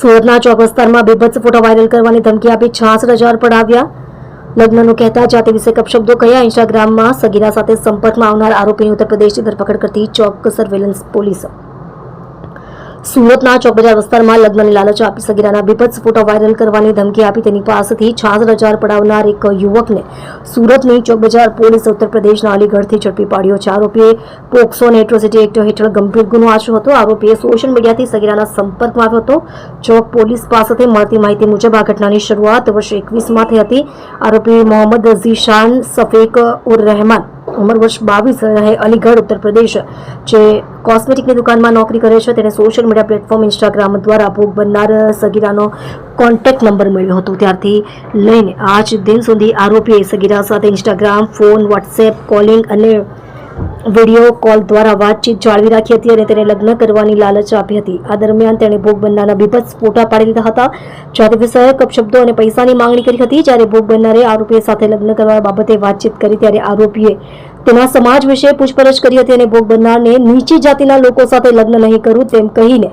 સુરતના ચોક વિસ્તારમાં બેભત્સ photo viral કરવાની ધમકી આપી છાસઠ હજાર પડાવ્યા. લગ્નનું કહેતા જાતિ વિશે કપશબ્દો કયા ઇન્સ્ટાગ્રામમાં સગીરા સાથે સંપર્કમાં આવનાર આરોપીની ઉત્તર પ્રદેશથી ધરપકડ કરતી ચોક સર્વેલન્સ પોલીસ. સુરતના ચોકબજાર વિસ્તારમાં લગ્નની લાલચ આપી સગીરાના બીભત્સ ફોટો વાયરલ કરવાની ધમકી આપી તેની પાસેથી છાસઠ હજાર પડાવનાર એક યુવકને સુરતની ચોકબજાર પોલીસ ઉત્તર પ્રદેશના અલીગઢથી ઝડપી પાડ્યો છે. આરોપીએ પોક્સો અને એટ્રોસિટી એક્ટ હેઠળ ગંભીર ગુનો આચર્યો હતો. આરોપીએ સોશિયલ મીડિયાથી સગીરાના સંપર્કમાં આવ્યો હતો. ચોક પોલીસ પાસેથી મળતી માહિતી મુજબ આ ઘટનાની શરૂઆત વર્ષ એકવીસમાં થઈ હતી. આરોપી મોહમ્મદ ઝીશાન સફેક ઉર રહેમાન ઉંમર વર્ષ બાવીસ રહે અલીગઢ, ઉત્તર પ્રદેશ, જે કોસ્મેટિકની દુકાનમાં નોકરી કરે છે. તેને સોશિયલ મીડિયા પ્લેટફોર્મ ઇન્સ્ટાગ્રામ દ્વારા ભોગ બનનાર સગીરાનો કોન્ટેક્ટ નંબર મળ્યો હતો. ત્યારથી લઈને આજ દિન સુધી આરોપીએ સગીરા સાથે ઇન્સ્ટાગ્રામ ફોન વોટ્સએપ કોલિંગ અને વીડિયો કોલ દ્વારા વાતચીત જાળવી રાખી હતી અને તેને લગ્ન કરવાની લાલચ આપી હતી. આ દરમિયાન તેણે ભોગ બનનારના બીભત્સ ફોટા પાડી લીધા હતા. જાતિ વિષયક શબ્દો અને પૈસાની માંગણી કરી હતી. જ્યારે ભોગ બનનારે આરોપી સાથે લગ્ન કરવા બાબતે વાતચીત કરી ત્યારે આરોપીએ તેના સમાજ વિશે પૂછપરછ કરી હતી અને ભોગ બનનારને નીચી જાતિના લોકો સાથે લગ્ન નહીં કરવું તેમ કહીને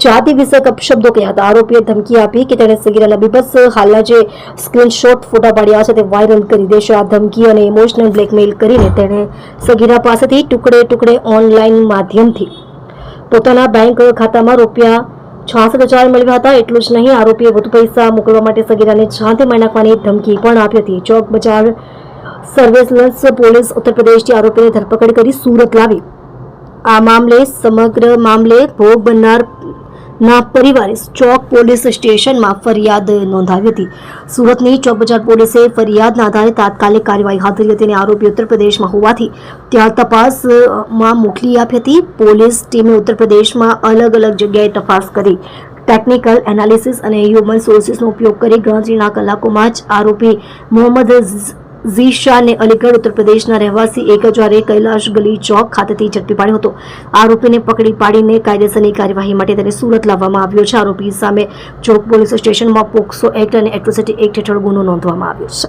જાતિ વિશે અપશબ્દો કહ્યા હતા આરોપીએ ધમકી આપી કે તેણે સગીરાના બીભત્સ હાલના જે સ્ક્રીનશોટ ફોટા પાડ્યા છે તે વાયરલ કરી દેશે આ ધમકી અને ઇમોશનલ બ્લેકમેલ કરીને તેણે સગીરા પાસેથી ટુકડે ટુકડે ઓનલાઈન માધ્યમથી પોતાના બેંક ખાતામાં રૂપિયા છાસઠ હજાર મેળવ્યા હતા એટલું જ નહીં આરોપીએ વધુ પૈસા મોકલવા માટે સગીરાને જાતે મારી નાખવાની ધમકી પણ આપી હતી ચોક બજાર સર્વેલન્સ પોલીસ ઉત્તર પ્રદેશથી ધરપકડ કરી સુરત લાવી આ મામલે સમગ્ર મામલે ભોગ બનનાર ના પરિવારે ચોક પોલીસ સ્ટેશનમાં ફરિયાદ નોંધાવી હતી. સુરતની ચોક બજાર પોલીસે ફરિયાદના આધારે તાત્કાલિક કાર્યવાહી હાથ ધરી હતી અને આરોપી ઉત્તર પ્રદેશમાં હોવાથી ત્યાં તપાસમાં મોકલી આપી હતી. પોલીસ ટીમે ઉત્તર પ્રદેશમાં અલગ અલગ જગ્યાએ તપાસ કરી. ટેકનિકલ એનાલિસિસ અને હ્યુમન સોર્સિસનો ઉપયોગ કરી ગણતરીના કલાકોમાં જ આરોપી મોહમ્મદ ઝ- ઝીશાને અલીગઢ ઉત્તર પ્રદેશના રહેવાસી એક હજારે કૈલાશ ગલી ચોક ખાતેથી ઝડપી પાડ્યો હતો. આરોપીને પકડી પાડીને કાયદેસરની કાર્યવાહી માટે તેને સુરત લાવવામાં આવ્યો છે. આરોપી સામે ચોક પોલીસ સ્ટેશનમાં પોક્સો એક્ટ અને એટ્રોસિટી એક્ટ હેઠળ ગુનો નોંધવામાં આવ્યો છે.